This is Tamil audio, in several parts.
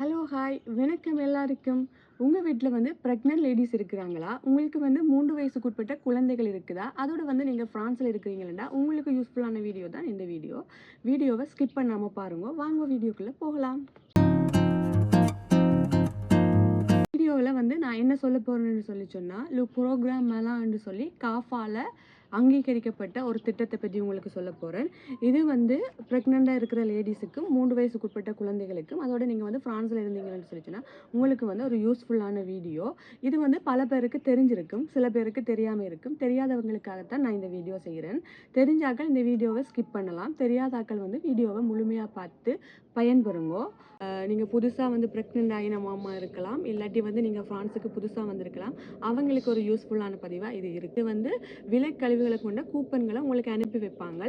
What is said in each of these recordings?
ஹலோ ஹாய் வணக்கம் எல்லாருக்கும். உங்கள் வீட்டில் வந்து ப்ரெக்னென்ட் லேடிஸ் இருக்கிறாங்களா? உங்களுக்கு வந்து மூன்று வயசுக்குட்பட்ட குழந்தைகள் இருக்குதா? அதோட வந்து நீங்கள் ஃப்ரான்ஸில் இருக்கிறீங்களா உங்களுக்கு யூஸ்ஃபுல்லான வீடியோ தான் இந்த வீடியோ வீடியோவை ஸ்கிப் பண்ணாமல் பாருங்க. வாங்க வீடியோக்குள்ளே போகலாம். வீடியோவில் வந்து நான் என்ன சொல்ல போகிறேன்னு சொல்லி சொன்னால் லு ப்ரோக்ராம் மேலான்னு சொல்லி காஃபாவில் அங்கீகரிக்கப்பட்ட ஒரு திட்டத்தை பற்றி உங்களுக்கு சொல்ல போகிறேன் இது வந்து ப்ரெக்னெண்ட்டாக இருக்கிற லேடிஸுக்கும் மூன்று வயசுக்குட்பட்ட குழந்தைகளுக்கும் அதோட நீங்கள் வந்து ஃப்ரான்ஸில் இருந்தீங்கன்னு சொல்லிச்சுன்னா உங்களுக்கு வந்து ஒரு யூஸ்ஃபுல்லான வீடியோ இது வந்து பல பேருக்கு தெரிஞ்சிருக்கும் சில பேருக்கு தெரியாமல் இருக்கும். தெரியாதவங்களுக்காகத்தான் நான் இந்த வீடியோ செய்கிறேன் தெரிஞ்சாக்கள் இந்த வீடியோவை ஸ்கிப் பண்ணலாம். தெரியாதாக்கள் வந்து வீடியோவை முழுமையாக பார்த்து பயன்பெறுங்கோ. நீங்கள் புதுசாக வந்து ப்ரெக்னென்ட் ஆகின மாமா இருக்கலாம் இல்லாட்டி வந்து நீங்கள் ஃப்ரான்ஸுக்கு புதுசாக வந்திருக்கலாம். அவங்களுக்கு ஒரு யூஸ்ஃபுல்லான பதிவாக இது இருக்குது வந்து விலை கழிவுகளை கொண்ட கூப்பன்களை உங்களுக்கு அனுப்பி வைப்பாங்க.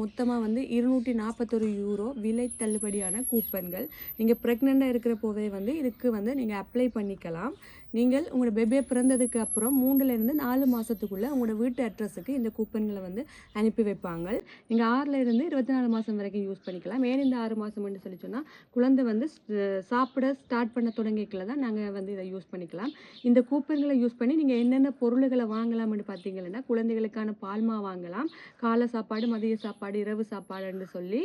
மொத்தமாக வந்து இருநூற்றி நாற்பத்தொரு யூரோ விலை தள்ளுபடியான கூப்பன்கள். நீங்கள் ப்ரெக்னெண்ட்டாக இருக்கிற போதே வந்து இதுக்கு வந்து நீங்கள் அப்ளை பண்ணிக்கலாம். நீங்கள் உங்களோட பேபியை பிறந்ததுக்கு அப்புறம் மூணுலேருந்து நாலு மாதத்துக்குள்ளே உங்களோட வீட்டு அட்ரஸுக்கு இந்த கூப்பன்களை வந்து அனுப்பி வைப்பாங்க. நீங்கள் ஆறுலேருந்து இருபத்தி நாலு மாதம் வரைக்கும் யூஸ் பண்ணிக்கலாம். ஏன் இந்த ஆறு மாதம்னு சொல்லி சொன்னால் குழந்தை வந்து சாப்பிட ஸ்டார்ட் பண்ண தொடங்கிக்கல தான் நாங்கள் வந்து இதை யூஸ் பண்ணிக்கலாம். இந்த கூப்பன்களை யூஸ் பண்ணி நீங்கள் என்னென்ன பொருள்களை வாங்கலாம்னு பார்த்தீங்கன்னா குழந்தைகளுக்கான பால்மா வாங்கலாம் காலை சாப்பாடு மதிய சாப்பாடு இரவு சாப்பாடுன்னு சொல்லி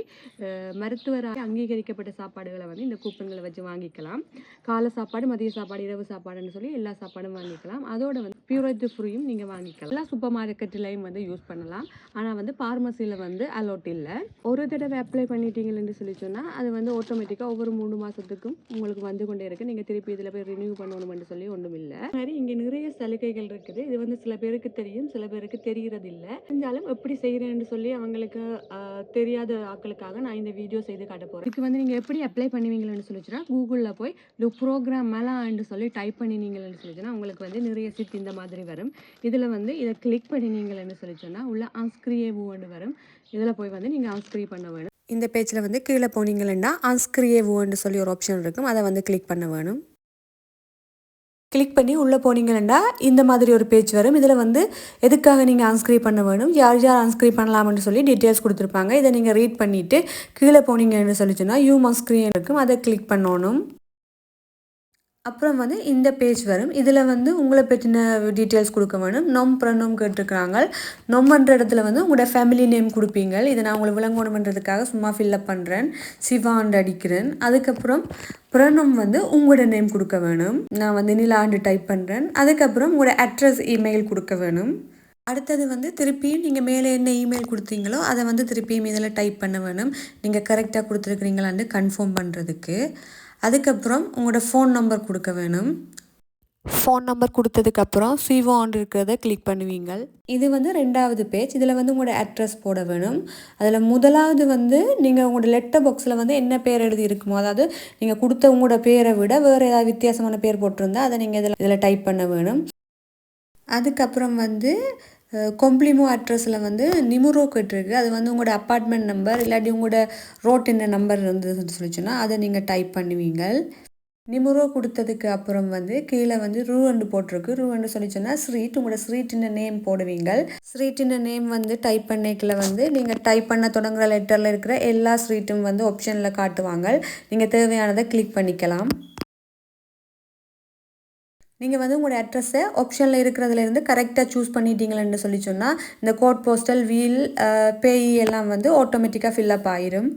மருத்துவராக மருத்துவரால் அங்கீகரிக்கப்பட்ட சாப்பாடுகளை வந்து இந்த கூப்பன்களை வச்சு வாங்கிக்கலாம். காலை சாப்பாடு மதிய சாப்பாடு இரவு சாப்பாடுன்னு சொல்லி எல்லா சாப்பாடும் வாங்கிக்கலாம். அதோட வந்து பியூரத்து ஃப்ரீயும் நீங்கள் வாங்கிக்கலாம். எல்லா சூப்பர் மார்க்கெட்லையும் வந்து யூஸ் பண்ணலாம். ஆனால் வந்து ஃபார்மசியில் வந்து அலோட் இல்லை. ஒரு தடவை அப்ளை பண்ணிட்டீங்கன்னு சொல்லி சொன்னால் அது வந்து ஆட்டோமேட்டிக்காக ஒவ்வொரு மூணு மாதத்துக்கும் உங்களுக்கு வந்து கொண்டே இருக்குது நீங்கள் திருப்பி இதில் போய் ரினியூ பண்ணணும்னு சொல்லி ஒன்றும் இல்லை. மாதிரி இங்கே நிறைய சலுகைகள் இருக்குது. இது வந்து சில பேருக்கு தெரியும் சில பேருக்கு தெரிகிறது இல்லை இருந்தாலும் எப்படி செய்கிறேன்னு சொல்லி அவங்களுக்கு தெரியாத ஆட்களுக்காக நான் இந்த வீடியோ செய்து காட்ட போகிறேன் இதுக்கு வந்து நீங்கள் எப்படி அப்ளை பண்ணுவீங்கன்னு சொல்லிச்சுன்னா கூகுளில் போய் லு ப்ரோக்ராம் மேலான்னு சொல்லி டைப் பண்ணி என்னன்னு சொல்லி சொன்னால் உங்களுக்கு வந்து நிறைய சித் இந்த மாதிரி வரும். இதில் வந்து இதை கிளிக் என்ன சொல்லி சொன்னால் உள்ள ஆன்ஸ்கிரியேவுன்னு வரும். இதில் போய் வந்து நீங்கள் ஆஸ்கிரி பண்ண வேணும். இந்த பேஜில் வந்து கீழே போனீங்கன்னா ஆன்ஸ்கிரியேவுன்னு சொல்லி ஒரு ஆப்ஷன் இருக்கும். அதை வந்து கிளிக் பண்ண வேணும். கிளிக் பண்ணி உள்ளே போனீங்கன்னா இந்த மாதிரி ஒரு பேஜ் வரும். இதில் வந்து எதுக்காக நீங்கள் ஆன்ஸ்கிரைப் பண்ண வேணும்? யார் யார் ஆன்ஸ்கிரைப் பண்ணலாம்னு சொல்லி டீட்டெயில்ஸ் கொடுத்துருப்பாங்க. இதை நீங்கள் ரீட் பண்ணிவிட்டு கீழே போனீங்கன்னு சொல்லி சொன்னால் யூ ஸ்க்ரீன் இருக்கும். அதை கிளிக் பண்ணணும். அப்புறம் வந்து இந்த பேஜ் வரும். இதில் வந்து உங்களை பற்றின டீட்டெயில்ஸ் கொடுக்க வேணும். நொம் ப்ரனொம் கேட்டிருக்கிறாங்க. நொம்ன்ற இடத்துல வந்து உங்களோட ஃபேமிலி நேம் கொடுப்பீங்க. இதை நான் உங்களை விளங்கணுன்றதுக்காக சும்மா ஃபில்லப் பண்ணுறேன் சிவாண்டு அடிக்கிறேன். அதுக்கப்புறம் பிரணம் வந்து உங்களோட நேம் கொடுக்க வேணும். நான் வந்து நிலாண்டு டைப் பண்ணுறேன் அதுக்கப்புறம் உங்களோட அட்ரஸ் இமெயில் கொடுக்க வேணும். அடுத்தது வந்து திருப்பியும் நீங்கள் மேலே என்ன இமெயில் கொடுத்தீங்களோ அதை வந்து திருப்பியும் இதில் டைப் பண்ண வேணும். நீங்கள் கரெக்டாக கொடுத்துருக்குறீங்களான்னு கன்ஃபார்ம் பண்ணுறதுக்கு அதுக்கப்புறம் உங்களோட ஃபோன் நம்பர் கொடுக்க வேணும். ஃபோன் நம்பர் கொடுத்ததுக்கப்புறம் சிவோன் இருக்கிறத கிளிக் பண்ணுவீங்க இது வந்து ரெண்டாவது பேஜ் இதில் வந்து உங்களோட அட்ரஸ் போட வேணும். அதில் முதலாவது வந்து நீங்கள் உங்களோட லெட்டர் பாக்ஸில் வந்து என்ன பேர் எழுதி இருக்குமோ அதாவது நீங்கள் கொடுத்த உங்களோட பேரை விட வேறு ஏதாவது வித்தியாசமான பேர் போட்டிருந்தா அதை நீங்கள் இதில் இதில் டைப் பண்ண வேணும். அதுக்கப்புறம் வந்து கொம்ப்ளிமோ அட்ரஸில் வந்து நிமுரோ கேட்டிருக்கு. அது வந்து உங்களோட அப்பார்ட்மெண்ட் நம்பர் இல்லாட்டி உங்களோட ரோட் என்ன நம்பர் இருந்ததுன்னு சொல்லிச்சுன்னா அதை நீங்கள் டைப் பண்ணுவீங்க நிமுரோ கொடுத்ததுக்கு அப்புறம் வந்து கீழே வந்து ரூவண்டு போட்டிருக்கு. ரூவண்டு சொல்லிச்சுன்னா ஸ்ட்ரீட் உங்களோட ஸ்ட்ரீட்டின் நேம் போடுவீங்க ஸ்ட்ரீட்டின் நேம் வந்து டைப் பண்ணிக்கல வந்து நீங்கள் டைப் பண்ண தொடங்குற லெட்டரில் இருக்கிற எல்லா ஸ்ட்ரீட்டும் வந்து ஆப்ஷனில் காட்டுவாங்க நீங்கள் தேவையானதை கிளிக் பண்ணிக்கலாம். நீங்கள் வந்து உங்களோட அட்ரஸை ஆப்ஷனில் இருக்கிறதுலேருந்து கரெக்டாக சூஸ் பண்ணிட்டீங்களேன்னு சொல்லி சொன்னால் இந்த கோட் போஸ்டல் வீல் பேய் எல்லாம் வந்து ஆட்டோமேட்டிக்காக ஃபில்லப் ஆயிரும்.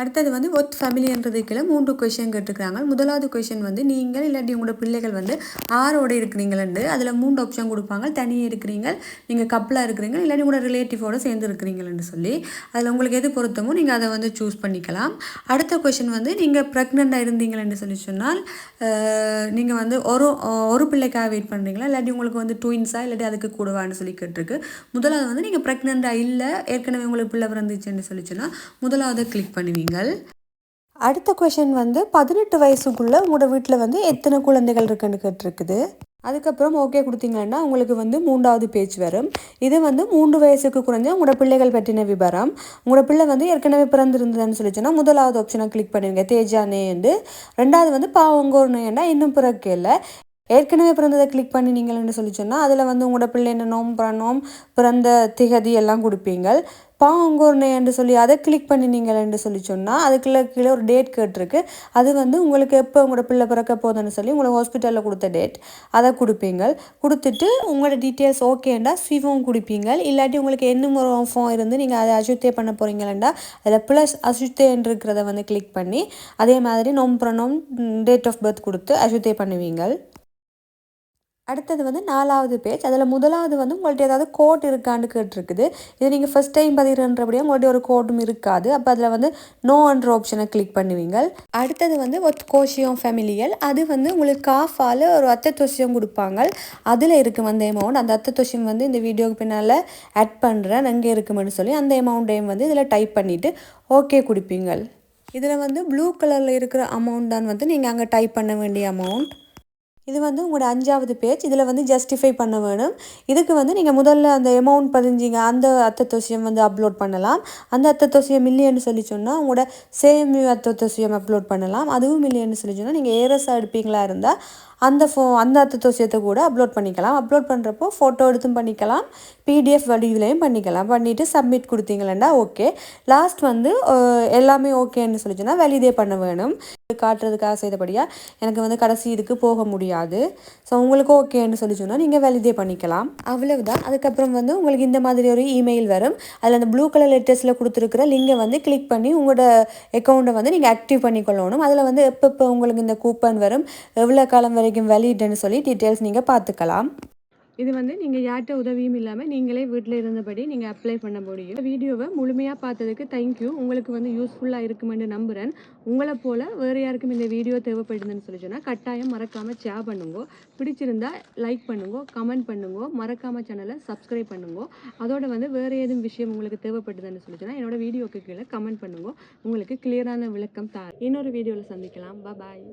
அடுத்தது வந்து ஒத் ஃபேமிலின்றதுக்குள்ள மூன்று கொஷின் கேட்டிருக்காங்க முதலாவது கொஷின் வந்து நீங்கள் இல்லாட்டி உங்களோட பிள்ளைகள் வந்து ஆரோடு இருக்கிறீங்களண்டு அதில் மூன்று ஆப்ஷன் கொடுப்பாங்க. தனியாக இருக்கிறீங்க நீங்கள் கப்பலாக இருக்கிறீங்க இல்லாட்டி உங்களோட ரிலேட்டிவோடு சேர்ந்து இருக்கிறீங்களன்னு சொல்லி அதில் உங்களுக்கு எது பொருத்தமோ நீங்கள் அதை வந்து சூஸ் பண்ணிக்கலாம். அடுத்த கொஷின் வந்து நீங்கள் ப்ரெக்னெண்ட்டாக இருந்தீங்களன்னு சொல்லி சொன்னால் நீங்கள் வந்து ஒரு ஒரு பிள்ளைக்காக வெயிட் பண்ணுறீங்களா இல்லாட்டி உங்களுக்கு வந்து ட்வின்ஸா இல்லாட்டி அதுக்கு கூடவான்னு சொல்லி கேட்டிருக்கு. முதலாவது வந்து நீங்கள் ப்ரெக்னெண்ட்டாக இல்லை ஏற்கனவே உங்களுக்கு பிள்ளை பிறந்துச்சுன்னு சொல்லி சொன்னால் முதலாவது கிளிக் பண்ணுவீங்க. அடுத்த கொஷின் வந்து பதினெட்டு வயசுக்குள்ளே உங்களோட வீட்டில் வந்து எத்தனை குழந்தைகள் இருக்குன்னு கேட்டிருக்குது. அதுக்கப்புறம் ஓகே கொடுத்தீங்கன்னா உங்களுக்கு வந்து மூன்றாவது பேஜ் வரும். இது வந்து மூன்று வயசுக்கு குறைஞ்ச உங்களோட பிள்ளைகள் பற்றின விவரம். உங்களோட பிள்ளை வந்து ஏற்கனவே பிறந்திருந்ததுன்னு சொல்லிச்சுன்னா முதலாவது ஆப்ஷனை கிளிக் பண்ணுவீங்க தேஜானேண்டு ரெண்டாவது வந்து பாவங்கோர்னேன்னா இன்னும் பிறக்கல ஏற்கனவே பிறந்ததை கிளிக் பண்ணினீங்கன்னு சொல்லி சொன்னால் அதில் வந்து உங்களோட பிள்ளை என்ன நோம் பிறந்த திகதி எல்லாம் கொடுப்பீங்க பாங்கோர்னேன்னு சொல்லி அதை கிளிக் பண்ணினீங்கன்னு சொல்லி சொன்னால் அதுக்குள்ளே கீழே ஒரு டேட் கேட்டிருக்கு. அது வந்து உங்களுக்கு எப்போ உங்களோட பிள்ளை பிறக்க போதுன்னு சொல்லி உங்களுக்கு ஹாஸ்பிட்டலில் கொடுத்த டேட் அதை கொடுப்பீங்க கொடுத்துட்டு உங்களோட டீட்டெயில்ஸ் ஓகேண்டா ஸ்விஃபோம் கொடுப்பீங்க இல்லாட்டி உங்களுக்கு என்ன ஒரு ஃபோன் இருந்து நீங்கள் அதை அசுத்தே பண்ண போகிறீங்களா அதில் ப்ளஸ் அசுத்தேன்னு இருக்கிறத வந்து கிளிக் பண்ணி அதே மாதிரி நோம் ப்ரொனோம் டேட் ஆஃப் பர்த் கொடுத்து அசுத்தே பண்ணுவீங்க அடுத்தது வந்து நாலாவது பேஜ் அதில் முதலாவது வந்து உங்கள்ட்ட ஏதாவது கோட் இருக்கான்னு கேட்டிருக்குது. இது நீங்கள் ஃபஸ்ட் டைம் பதிகிறன்றபடியும் உங்கள்ட்ட ஒரு கோடும் இருக்காது. அப்போ அதில் வந்து நோன்ற ஆப்ஷனை கிளிக் பண்ணுவீங்க அடுத்தது வந்து ஒத் கோஷியம் ஃபெமிலியல் அது வந்து உங்களுக்கு காஃபால் ஒரு அத்தை தொசியம் கொடுப்பாங்க அதில் இருக்குது அந்த அமௌண்ட் அந்த அத்தை தொசியம் வந்து இந்த வீடியோக்கு பின்னால் ஆட் பண்ணுறேன் அங்கே இருக்குமென்னு சொல்லி அந்த அமௌண்ட்டையும் வந்து இதில் டைப் பண்ணிவிட்டு ஓகே கொடுப்பீங்க இதில் வந்து ப்ளூ கலரில் இருக்கிற அமௌண்ட் தான் வந்து நீங்கள் அங்கே டைப் பண்ண வேண்டிய அமௌண்ட் இது வந்து உங்களோட அஞ்சாவது பேஜ். இதில் வந்து ஜஸ்டிஃபை பண்ண வேணும். இதுக்கு வந்து நீங்கள் முதல்ல அந்த அமௌண்ட் பதிஞ்சிங்க. அந்த அத்தத்தோசியம் வந்து அப்லோட் பண்ணலாம். அந்த அத்தத்தோசியம் தொசியம் இல்லைன்னு சொல்லி சொன்னால் உங்களோட சேம் அத்தத்தோசியம் அப்லோட் பண்ணலாம். அதுவும் இல்லைன்னு சொல்லி சொன்னால் நீங்கள் ஏரஸாக எடுப்பீங்களா இருந்தால் அந்த ஃபோ அந்த அத்தத்தோசியத்தை கூட அப்லோட் பண்ணிக்கலாம். அப்லோட் பண்ணுறப்போ ஃபோட்டோ எடுத்தும் பண்ணிக்கலாம். பிடிஎஃப் வடிவிலையும் பண்ணிக்கலாம். பண்ணிவிட்டு சப்மிட் கொடுத்தீங்களேண்டா ஓகே லாஸ்ட் வந்து எல்லாமே ஓகேன்னு சொல்லி சொன்னால் வேலிடே பண்ண வேணும். காட்டுறதுக்காக செய்தபடியாக எனக்கு வந்து கடைசி இதுக்கு போக முடியாது. ஸோ உங்களுக்கு ஓகேன்னு சொல்லி சொன்னால் நீங்கள் வேலிடே பண்ணிக்கலாம். அவ்வளவுதான். அதுக்கப்புறம் வந்து உங்களுக்கு இந்த மாதிரி ஒரு இமெயில் வரும். அதில் அந்த ப்ளூ கலர் லெட்டர்ஸில் கொடுத்துருக்குற லிங்கை வந்து கிளிக் பண்ணி உங்களோட அக்கௌண்ட்டை வந்து நீங்கள் ஆக்டிவ் பண்ணிக்கொள்ளணும். அதில் வந்து எப்பப்போ உங்களுக்கு இந்த கூப்பன் வரும் எவ்வளோ காலம் வரைக்கும் வேலிட்னு சொல்லி டீட்டெயில்ஸ் நீங்கள் பார்த்துக்கலாம். இது வந்து நீங்கள் யார்கிட்ட உதவியும் இல்லாமல் நீங்களே வீட்டில் இருந்தபடி நீங்கள் அப்ளை பண்ண முடியும். வீடியோவை முழுமையாக பார்த்ததுக்கு தேங்க்யூ உங்களுக்கு வந்து யூஸ்ஃபுல்லாக இருக்குமென்று நம்புகிறேன் உங்களை போல் வேறு யாருக்கும் இந்த வீடியோ தேவைப்படுதுன்னு சொல்லி சொன்னால் கட்டாயம் மறக்காமல் ஷேர் பண்ணுங்க. பிடிச்சிருந்தா லைக் பண்ணுங்க கமெண்ட் பண்ணுங்க. மறக்காமல் சேனலை சப்ஸ்கிரைப் பண்ணுங்க. அதோட வந்து வேறு ஏதும் விஷயம் உங்களுக்கு தேவைப்படுதுன்னு சொல்லி சொன்னால் என்னோட வீடியோக்கு கீழே கமெண்ட் பண்ணுங்க. உங்களுக்கு கிளியரான விளக்கம் தார் இன்னொரு வீடியோவில் சந்திக்கலாம். பாய்